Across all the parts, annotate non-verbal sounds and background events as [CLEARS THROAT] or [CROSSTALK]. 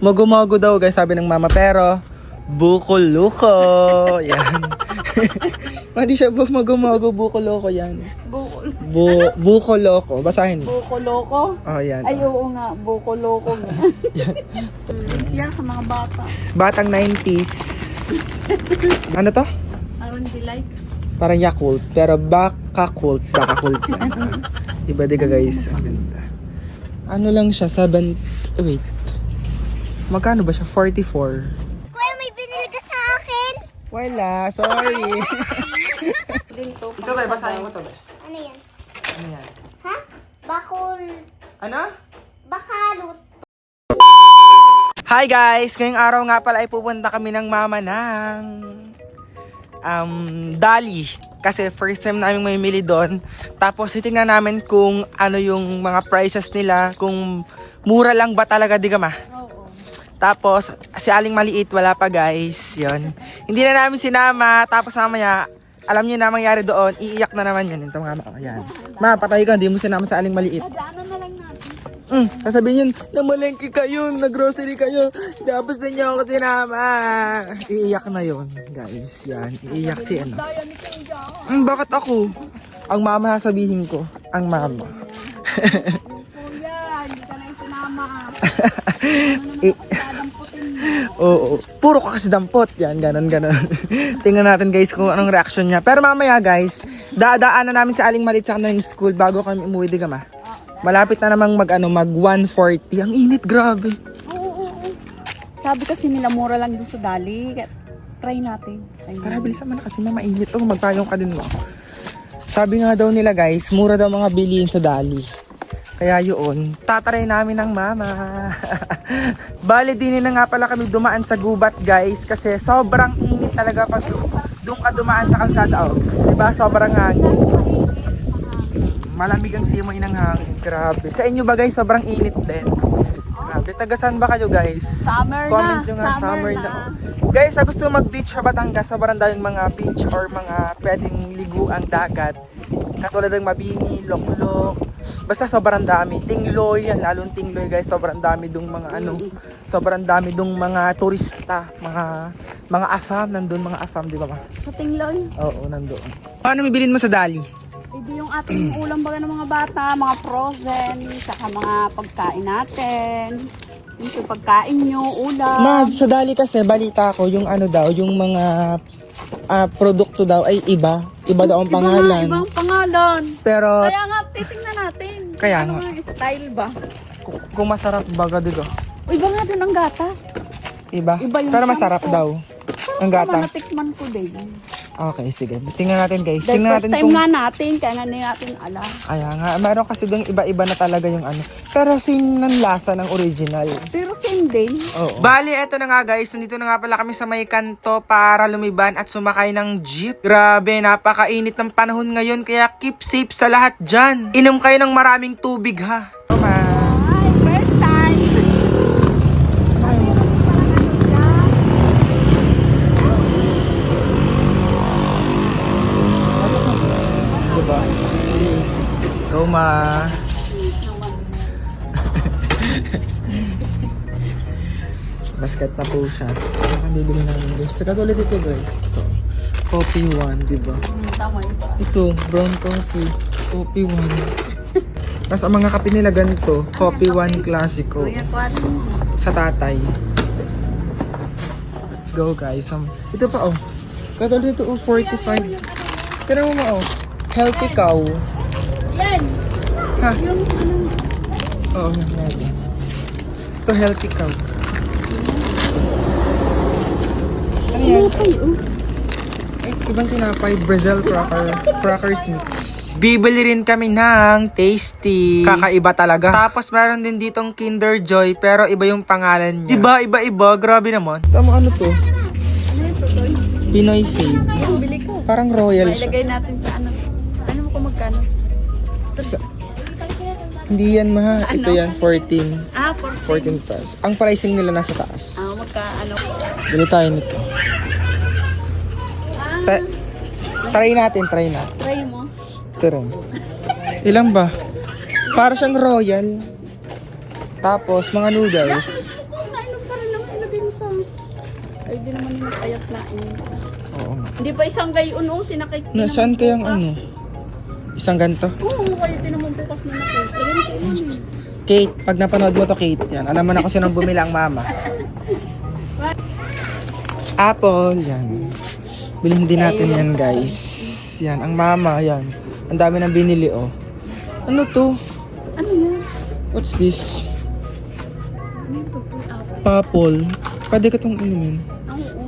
Mogo-mogo daw guys, sabi ng mama. Pero, buko-luko. [LAUGHS] Yan. [LAUGHS] Hindi siya bu- mogo-mogo, buko-loko yan. Bukol. Bu buko-loko. Basahin mo. Buko-loko. Oh, yan. Ay, oo nga. Buko-loko nga. [LAUGHS] Yan sa mga bata. Batang 90s. Ano to? Aron Delight. Parang Yakult. Pero baka kult. Baka kult yan. Iba diga guys. Ang ganda. Ano lang siya? 7... Eh, wait. Magkano ba siya? 44. Kuya, may binili ka sa akin. Wala. Sorry. Ito ba? Basahin mo to ba? Ano yan? Ano yan? Ha? Bakol. Ano? Bakalot. Hi guys! Ngayong araw nga pala ay pupunta kami ng mama ng um, Dali. Kasi first time namin mamimili doon. Tapos titingnan namin kung ano yung mga prices nila. Kung mura lang ba talaga, di ka ma? Tapos, si Aling Maliit, wala pa guys. Yun. Hindi na namin sinama. Tapos mamaya, alam niyo na mangyari doon. Iiyak na naman yun. Ito ma. Ayan. Ma, patay ka. Hindi mo sinama sa Aling Maliit. Daanan na lang natin. Mm, sasabihin yun, namalengke kayo, naggrocery kayo, tapos na niyo ako tinama. Iiyak na yon guys. Yan, iiyak si ano. Mm, bakit ako? Ang mama sasabihin ko, ang mama. [LAUGHS] Kuya, hindi ka na yung sinama. [LAUGHS] Oo, puro ka kasi dampot. Yan, ganon, ganon. [LAUGHS] Tingnan natin guys kung anong reaction niya. Pero mamaya guys, dadaanan namin sa Aling Malit sa kanilang school bago kami umuwi, di ka ma? Malapit na namang mag, ano, mag 140. Ang init, grabe. Oo, oo, oo. Sabi kasi nila mura lang dun sa Dali. Try natin. Try natin. bilisan mo na kasi na mainit. Oh, magpayong ka din mo. Sabi nga daw nila guys, mura daw mga bilihin sa Dali. Kaya yun, tataray namin ng mama. [LAUGHS] Bali din na nga pala kami dumaan sa gubat guys kasi sobrang init talaga pag doon ka dumaan sa kalsada. Oh. Diba? Sobrang hangin. Malamig ang simoy ng hangin. Grabe. Sa inyo ba guys, sobrang init din. Grabe. Tagasan ba kayo guys? Summer Comment na. nyo nga, Summer, summer na. na. Guys, sa gusto mag-beach sa Batangas, sobrang daming mga beach or mga pwedeng liguang dagat. Katulad ng Mabini, Loklok. Basta sobrang dami. Tingloy, yan, lalong Tingloy guys. Sobrang dami dong mga ano, sobrang dami dong mga turista, mga mga afam nandun, mga afam, di ba ba? Sa Tingloy. Oo, nandoon. Paano bibilin mo sa Dali? Hindi yung ating [CLEARS THROAT] ulam baga ng mga bata, mga frozen, saka mga pagkain natin. Yung pagkain nyo, ulam. Ma, sa Dali kasi balita ko yung ano daw, yung mga ah, produkto daw ay iba. Iba daw ang Iba nga, pangalan. Ibang pangalan. Pero Kaya nga, titingnan. Kaya ano nga. nga style ba? Kung- kung masarap baga digo. O, iba nga din ang gatas. Iba? Iba yung Pero masarap samso. daw. Ang Parang gatas. natikman ko din. Okay, sige. Tingnan natin guys. Dahil Tingnan first natin time kung... nga natin, kaya nga hindi natin alam. Kaya nga, meron kasi doon iba-iba na talaga yung ano. Pero same ng lasa ng original. Pero same din. Oo. Bali, eto na nga guys. Nandito na nga pala kami sa may kanto para lumiban at sumakay ng jeep. Grabe, napakainit ng panahon ngayon kaya keep safe sa lahat dyan. Inom kayo ng maraming tubig ha. Tama. Roma. Basket na po siya. Ano ang bibili namin guys? Katulad ito guys. Ito. Coffee 1, diba? Hmm, Tama yun. Ito, brown coffee. Coffee 1. Tapos ang mga kape nila ganito. Coffee 1 Classico. Sa tatay. Let's go guys. Um, ito pa oh. Katulad ito oh, 45. Kaya mo mo oh. Healthy cow. Yan! Ha? Yung ano, Oo, oh, natin. Ito healthy cow. Ano yan? tinapay, oh. Ay, ibang tinapay. Brazil cracker. Crackers mix. Bibili rin kami ng tasty. Kakaiba talaga. Tapos meron din ditong Kinder Joy pero iba yung pangalan niya. Iba, iba, iba. Grabe naman. Tama ano to? Ano ito, Toy? Pinoy Fave. Bili ko. Parang royal siya. Natin sa ano. Ano mo kung magkano? Hindi yan ma. Ano? Ito yan, 14. Ah, for 14 plus. Ang pricing nila nasa taas. Ah, magka ano ko. Bili tayo nito. Ah, Ta- try natin, try natin. try mo. Ito rin. Ilan ba? Para siyang royal. Tapos, mga noodles. Kung nainom ka rin naman ilagay mo sa... Ay, di naman yung nagayat na eh. Oo nga. Hindi pa isang gayon o sinakay. Nasaan kayang ano? Isang ganto? Oo, kaya din naman bukas na ilalim. Kate, pag napanood mo to Kate, yan. Alam mo na kung sinong bumili ang mama. Apple, yan. Bilhin din natin yan guys. Yan, ang mama, yan. Ang dami nang binili oh. Ano to? Ano yan? What's this? Ano apple. Pwede ka tong inumin.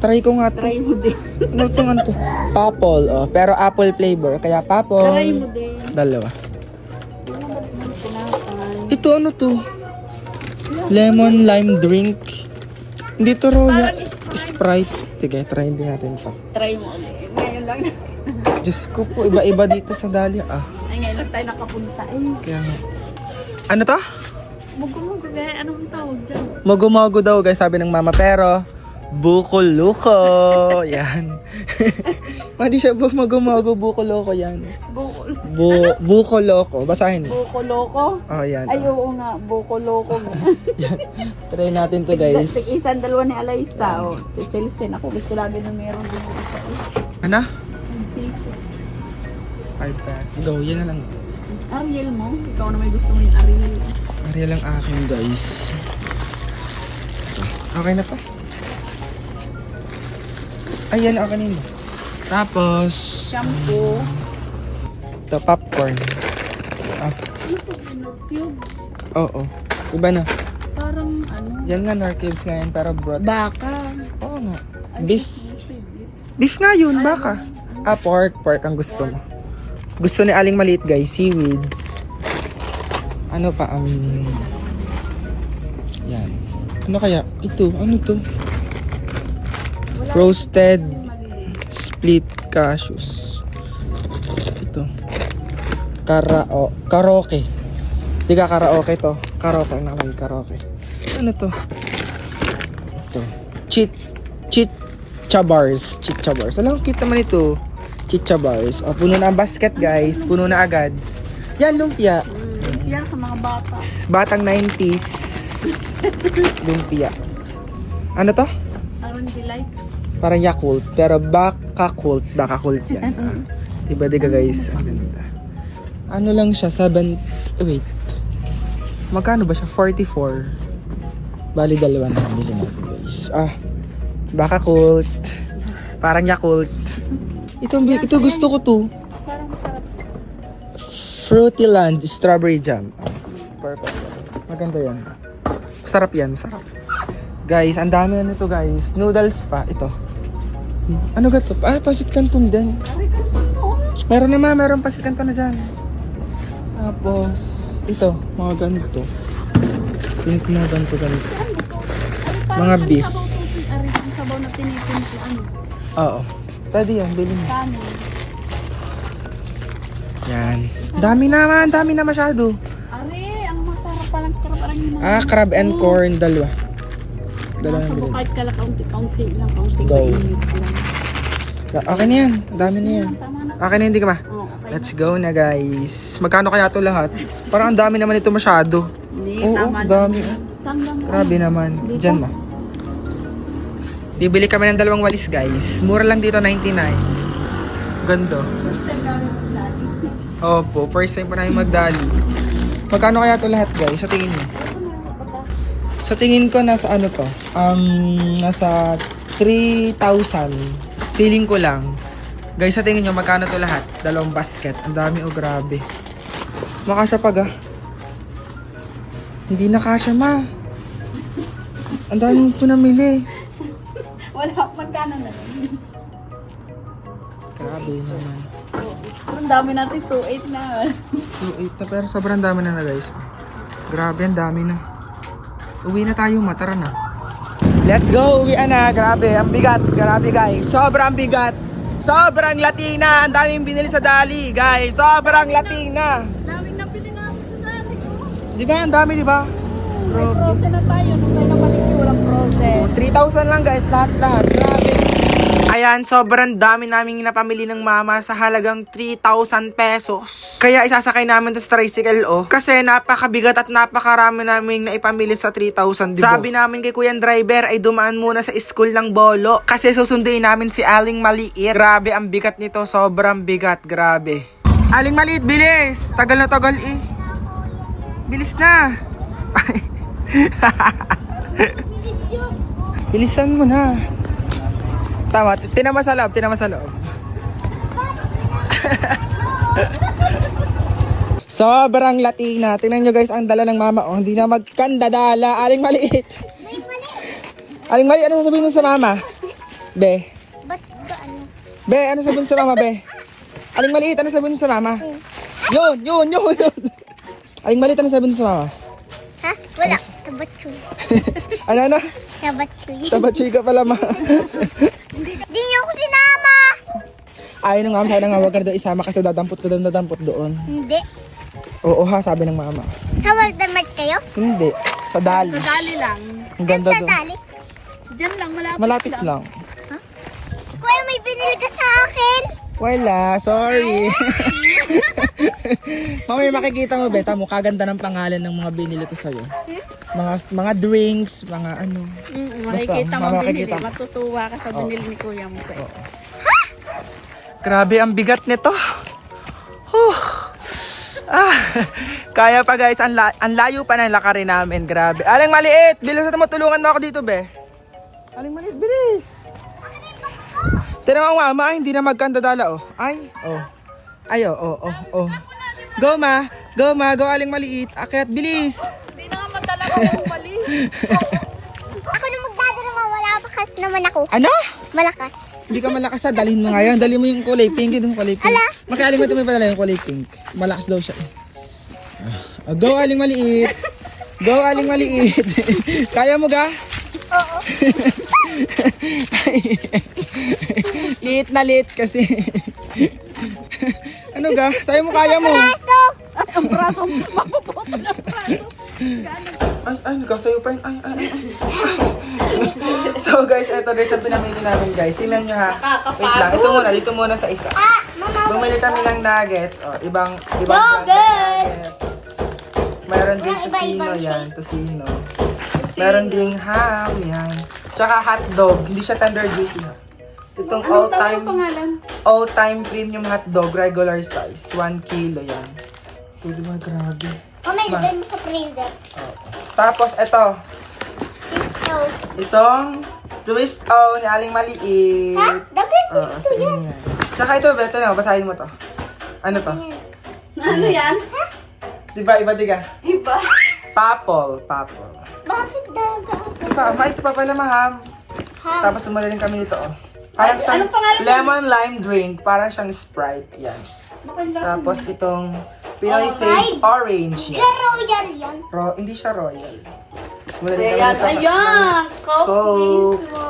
Try ko nga to. Try mo din. Ano tong ano to? Apple, oh. Pero apple flavor. Kaya Try mo din. Dalawa. Ito ano to? Lemon lime drink. Hindi to Roya. Sprite. Sige, try din natin to. Try mo ulit. Ngayon lang. [LAUGHS] Diyos ko po, iba-iba dito sa Dahlia. Ah, Ay, ngayon lang tayo nakapunta. Eh, kaya nga. Ano to? mugo-mugo. Eh, anong tawag dyan? Mogo-mogo daw guys, sabi ng mama. Pero, buko-luko. [LAUGHS] yan. [LAUGHS] Hindi siya bu mogo-mogo, buko-loko yan. Bukol. Bu buko-loko. Basahin mo. Buko-loko? Oh, yan. Ay, oo nga. Buko-loko. [LAUGHS] Try natin to guys. Sige, isang dalawa ni Alaysa. O, si Chelsea. Ako gusto lagi na meron din isa. Ano? Pieces. Five pack. Go, yan na lang. Ariel mo? Ikaw na may gusto mo yung Ariel. Ariel lang akin guys. Okay na to. Ayan, okay na yun. Tapos, Shampoo. ito popcorn. Ah, Ano? Nor Cube? oo. Iba na. Parang ano? Yan nga, Narcubes ngayon, pero broth. Baka. Oo nga. Beef. beef. Beef nga yun, baka. Ah, pork. Pork ang gusto mo. Gusto ni Aling Maliit, guys. Seaweeds. Ano pa, um... Yan. Ano kaya? Ito, ano to? Roasted split cashews. Ito. Karao, karaoke. Di ka karaoke to. Karaoke nakalagay, karaoke. Ano to? Ito. Chit, chit, chabars. Chit chabars. Alam, cute naman ito. Chicha bars. O, puno na ang basket, guys. Puno na agad. Yan, lumpia. Mm, Yan sa mga bata. Batang 90s. [LAUGHS] lumpia. Ano to? Parang delight. Parang Yakult, pero baka cult, baka cult yan. Ah, iba diga guys, ang ganda. Ano lang siya, 7, eh, wait. Magkano ba siya? 44. Bali dalawa na bili natin guys. Ah, baka cult. Parang Yakult. Ito, ito gusto ko to. Fruity Land Strawberry Jam. Ah, purpose. Maganda yan. Masarap yan, masarap. Guys, ang dami na nito guys. Noodles pa. Ito. Ano gato? Ah, pasit canton din. Ari ka oh. Meron meron pasit canton na dyan. Tapos, ito, mga ganito. Pinik mga ganito, ganito. Mga beef. Sabaw na tinipin ko. Ano? Oo. Pwede yan, bilhin. Kanin. Yan. Dami naman, dami na masyado. Ari, ang masarap parang parang parang yung mga... Ah, crab and corn, dalawa. Dalawa Nasa yung bilhin. kahit kala kaunti-kaunti lang, kaunti Go. kainit lang. Okay na yan, ang dami na yan. Tama na. Okay na, hindi ka ma? Oh, okay. Let's go na guys. Magkano kaya to lahat? Parang ang dami naman ito masyado. Hindi, Oo, tama na. dami. Na. Grabe naman. Dito? Diyan ma. Bibili kami ng dalawang walis guys. Mura lang dito 99. Ganda. First time namin magdali. Opo, first time pa namin magdali. Magkano kaya to lahat guys? Sa tingin niyo? Sa tingin ko nasa ano to? Um, nasa 3,000. Feeling ko lang. Guys, sa tingin nyo, magkano to lahat? Dalawang basket. Ang dami, oh grabe. Makasya pag ah. Hindi na kasya, ma. Ang dami po namili. Wala, magkano na. Grabe naman. Ang dami natin, 2.8 na. 2.8 na, pero sobrang dami na na guys. Grabe, ang dami na. Uwi na tayo, ma. Tara na. Let's go! Uwi na. Grabe, ang bigat. Grabe guys. Sobrang bigat. Sobrang Latina. Ang daming binili sa Dali, guys. Sobrang Latina. Daming nabili natin sa dati ko. Di ba? Ang dami, di ba? May frozen na tayo. Nung tayo nabalik ko, walang frozen. 3,000 lang guys, lahat-lahat. Grabe. Ayan, sobrang dami naming napamili ng mama sa halagang 3,000 pesos. Kaya isasakay namin sa tricycle, oh. Kasi napakabigat at napakarami naming naipamili sa 3,000, diba? Sabi namin kay Kuya Driver ay dumaan muna sa school ng Bolo. Kasi susunduin namin si Aling Maliit. Grabe, ang bigat nito. Sobrang bigat. Grabe. Aling Maliit, bilis! Tagal na tagal eh. Bilis na. [LAUGHS] [LAUGHS] Bilisan mo na. Tama, tinama sa loob, tinama sa loob. Sobrang Latina. Tingnan nyo guys, ang dala ng mama. Oh, hindi na magkandadala. Aling maliit. Aling maliit, ano sasabihin mo sa mama? Be. Ba't ba ano? Be, ano sabihin sa mama, be? Aling maliit, ano sabihin mo sa mama? Yun, yun, yun, yun. Aling maliit, ano sabihin mo sa mama? Ha? Wala. Tabatsoy. [LAUGHS] Ano, ano? Tabatsoy. Tabachoy ka pala, ma. [LAUGHS] Di niyo ako sinama. Ayaw nung mama, sana nga huwag ka na daw isama kasi dadampot ka doon, dadampot doon. Hindi. Oo ha, sabi ng mama. Sa Waldamat kayo? Hindi, sa dali. Dali lang. Ang ganda Sa doon. dali. Diyan lang, malapit, Malapit lang. Kuya, may binili ka sa akin. Wala, sorry. [LAUGHS] Mamaya makikita mo, Beta, mo kaganda ng pangalan ng mga binili ko sa'yo. Mga mga drinks, mga ano. Mm, Basta, makikita mo mama, binili. makikita. Matutuwa ka sa binili ni Kuya mo sa'yo. Grabe, ang bigat nito. Huh. Ah, kaya pa guys, ang, la- ang layo pa ng lakarin namin. Grabe. Aling maliit, bilis na tulungan mo ako dito, be. Aling maliit, bilis. Tira mo mama, ay, hindi na magkandadala, oh. Ay, oh. Ay, oh, oh, oh, oh. Go, ma. Go, ma. Go, aling maliit. Akyat, bilis. Hindi na nga madala ko yung. Ako na magdadala mo. Wala bakas naman ako. Ano? Malakas. Hindi ka malakas sa dalhin mo ngayon. Dali mo yung kulay pink, yung kulay pink. Ala. Makaling mo ito may padala yung kulay pink. Malakas daw siya. Ah, go, aling maliit. Go, aling maliit. [LAUGHS] Kaya mo ga? Oo. [LAUGHS] liit na liit kasi. [LAUGHS] ano ga? Sabi mo kaya mo. Kaso, Ay, ang braso, mapuputol ang braso. Ay, ay, nagkasayo pa yun. Ay, ay, ay. [LAUGHS] so guys, eto guys, ang pinamili namin guys. Tingnan nyo ha. Wait lang, ito muna, dito muna sa isa. ah, mama, Bumili kami ng nuggets. O, ibang, ibang brand ng Nuggets! Meron din tocino iba-ibang yan, tocino. Meron ding ham, yan. Tsaka hotdog, hindi siya tender juicy ha. Itong all-time, all-time premium hotdog, regular size. 1 kilo yan. Ito, di ba, grabe. mama, ilagay mo sa freezer. Tapos, ito. Ito. Itong twist o ni Aling Maliit. Ha? Ko Oo, sa inyo yan. Tsaka ito, beto na, basahin mo to. Ano to? Ano yan? Diba, iba diga? Iba. Papol, papol. Bakit daga? Diba, ma, ito pa pala maham. Ha? Tapos sumali rin kami nito, oh. Parang Ay, siyang anong pangalan lemon lime drink. Parang siyang Sprite. Yan. Tapos itong Pinoy Oh, Fave. Orange. Yan. royal yan. Ro hindi siya royal. Kami Ayan, nito. ayan. Coke Coke. mismo.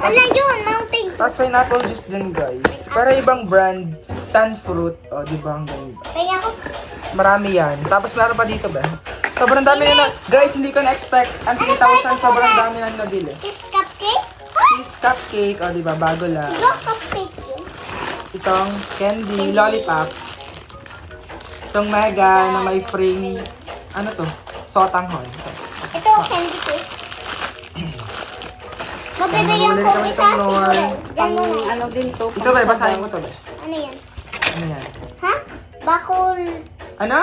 Ala yun, mountain. Tapos pineapple juice din, guys. Para ibang brand, sunfruit. O, di ba ang ganda? Kaya ako, Marami yan. Tapos meron pa dito, ba? Sobrang dami nila. Guys, hindi ko na-expect. Ang 3,000, sobrang dami na nabili. kiss cupcake? Ha? Cheese cupcake, o di ba bago lang. Go cupcake yun. Itong candy, lollipop. Itong mega na may frame, ano to? Sotanghon. Ito, candy cake. Mabibigyan Bumili ko isa siguro. Diyan Pang ano din to. Ito ba, basahin mo to ba? Ano yan? Ano yan? Ha? Bakul... Ano?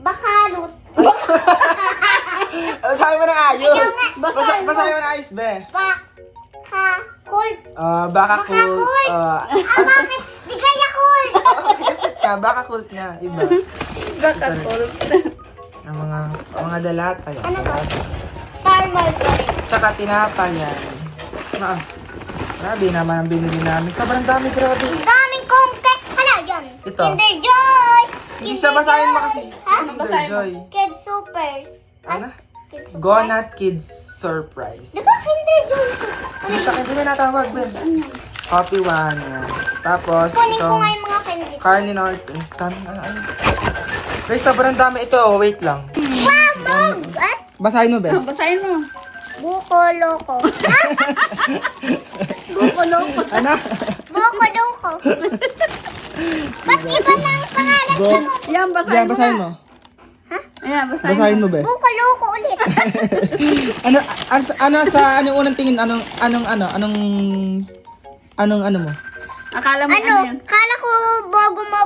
Bakalot. [LAUGHS] Basahin mo ng ayos. Ayaw nga. Basa, basahin mo ng ayos, be. Bakakul. Ah, baka cool. Baka-cool. Ah, Ah, bakit? Di kaya cool. ka, baka cool na. Iba. Ang mga, ang mga dalat. Ayan. Ano to? Thermal. Tsaka tinapal yan. Ah, grabe naman ang binili namin. Sobrang dami, grabe. Ang daming cake. Ano yan? Ito. Kinder Joy. Hindi Kinder siya basahin mo kasi. Ha? Kinder. Joy. Kid Supers. Ano? Gonat Kids Surprise. Di ba Kinder Joy? Ano siya? Hindi mo natawag, Ben. Coffee one. Yan. Tapos, Kunin ko itong nga yung mga candy. carne norte. Dami, ano, ano. Guys, sobrang dami. Ito, oh, wait lang. At Basahin mo, Ben. [LAUGHS] Basahin mo. buko loko. Ha? [LAUGHS] Buko-loko. Ano? Boko doko. Ba't iba na ang pangalan mo? Yan, basahin mo basahin mo. Ayan, basahin, Basahin mo, be. Boko loko ulit. [LAUGHS] ano, ano, ano sa anong unang tingin? Anong, anong, ano, anong, anong, ano mo? Akala mo ano, ano? yan? Kala ko bogo mo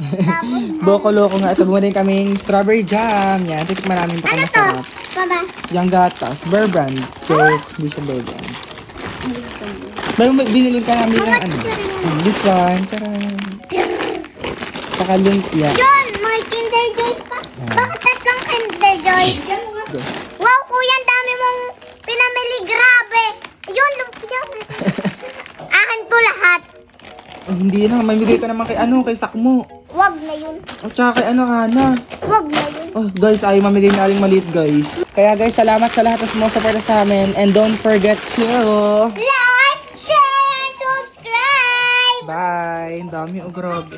are. Tapos, [LAUGHS] Boko loko nga. Ito, bumili kaming strawberry jam. Yan, titikman namin ito ano kung masarap. Baba. Yung gatas, Bear Brand. Check, hindi siya Bear Brand. May- binili ka namin ng ano. This one, charan. Saka lumpia. Yun, may Kinder Joy pa. Bakit tatlong Kinder Joy? [LAUGHS] Wow, kuya, ang dami mong pinamili. Grabe. Yun, lumpia. [LAUGHS] Akin to lahat. Hindi na, may bigay ka naman kay ano, kay Sakmo. Na yun. At saka kay ano ka na. Wag na yun. Oh, guys, ayaw mamigay na aling maliit, guys. Kaya guys, salamat sa lahat ng sumusuporta sa amin. And don't forget to... Like, share, and subscribe. Bye! Ang dami, oh, grabe.